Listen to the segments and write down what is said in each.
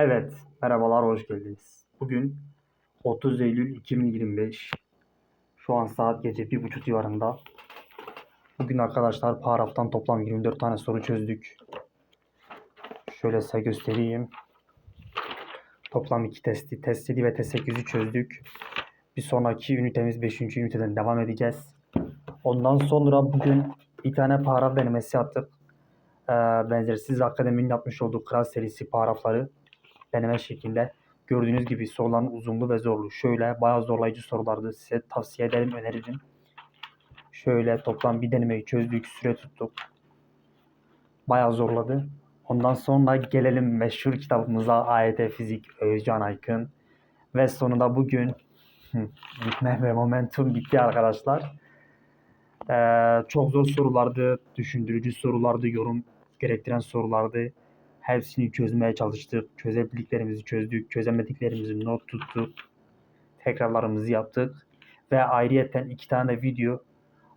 Evet, merhabalar, hoş geldiniz. Bugün 30 Eylül 2025. Şu an saat gece 1.30 civarında. Bugün arkadaşlar paragraftan toplam 24 tane soru çözdük. Şöyle size göstereyim. Toplam 2 testi, test 7 ve test 8'i çözdük. Bir sonraki ünitemiz 5. üniteden devam edeceğiz. Ondan sonra bugün bir tane paragraf denemesi yaptık. Ee, benzersiz akademinin yapmış olduğu kral serisi paragrafları deneme şeklinde. Gördüğünüz gibi soruların uzunluğu ve zorluğu şöyle bayağı zorlayıcı sorulardı. Size tavsiye ederim, öneririm. Şöyle toplam bir denemeyi çözdük, süre tuttuk. Bayağı zorladı. Ondan sonra gelelim meşhur kitabımıza AYT Fizik Özcan Aykın. Ve sonunda bugün gitme ve momentum bitti arkadaşlar. Ee, çok zor sorulardı, düşündürücü sorulardı, yorum gerektiren sorulardı. Hepsini çözmeye çalıştık. Çözebildiklerimizi çözdük. Çözemediklerimizi not tuttuk. Tekrarlarımızı yaptık. Ve ayrıyeten iki tane de video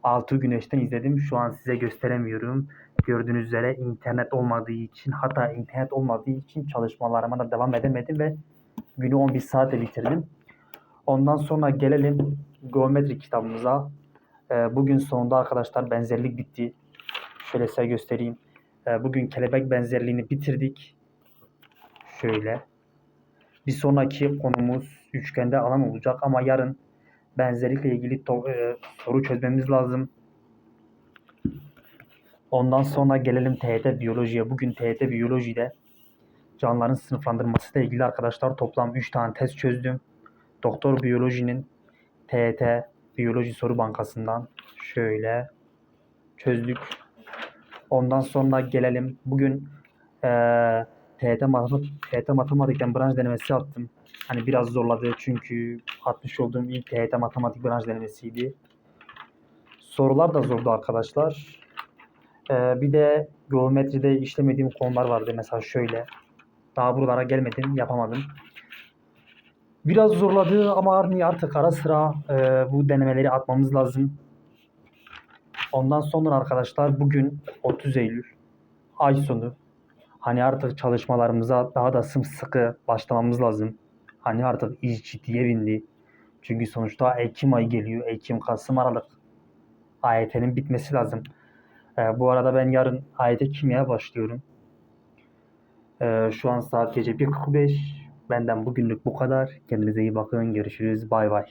6 güneşten izledim. Şu an size gösteremiyorum. Gördüğünüz üzere internet olmadığı için hatta internet olmadığı için çalışmalarıma da devam edemedim ve günü 11 saatte bitirdim. Ondan sonra gelelim geometri kitabımıza. Ee, bugün sonunda arkadaşlar benzerlik bitti. Şöyle size göstereyim. Ee, bugün kelebek benzerliğini bitirdik. Şöyle. Bir sonraki konumuz üçgende alan olacak ama yarın benzerlikle ilgili e, soru çözmemiz lazım. Ondan sonra gelelim TYT biyolojiye. Bugün TYT biyolojide canlıların sınıflandırması ile ilgili arkadaşlar toplam 3 tane test çözdüm. Doktor biyolojinin TYT biyoloji soru bankasından şöyle çözdük. Ondan sonra gelelim. Bugün eee TYT, matematik, TYT matematikten branş denemesi yaptım. Hani biraz zorladı çünkü atmış olduğum ilk TYT matematik branş denemesiydi. Sorular da zordu arkadaşlar. Eee, bir de geometride işlemediğim konular vardı. Mesela şöyle. Daha buralara gelmedim, yapamadım. Biraz zorladı ama artık ara sıra eee, bu denemeleri atmamız lazım. Ondan sonra arkadaşlar bugün 30 Eylül ay sonu. Hani artık çalışmalarımıza daha da sımsıkı başlamamız lazım. Hani artık iş ciddiye bindi. Çünkü sonuçta Ekim ayı geliyor. Ekim, Kasım, Aralık. AYT'nin bitmesi lazım. Ee, bu arada ben yarın AYT kimyaya başlıyorum. Ee, şu an saat gece 1.45. Benden bugünlük bu kadar. Kendinize iyi bakın. Görüşürüz. Bay bay.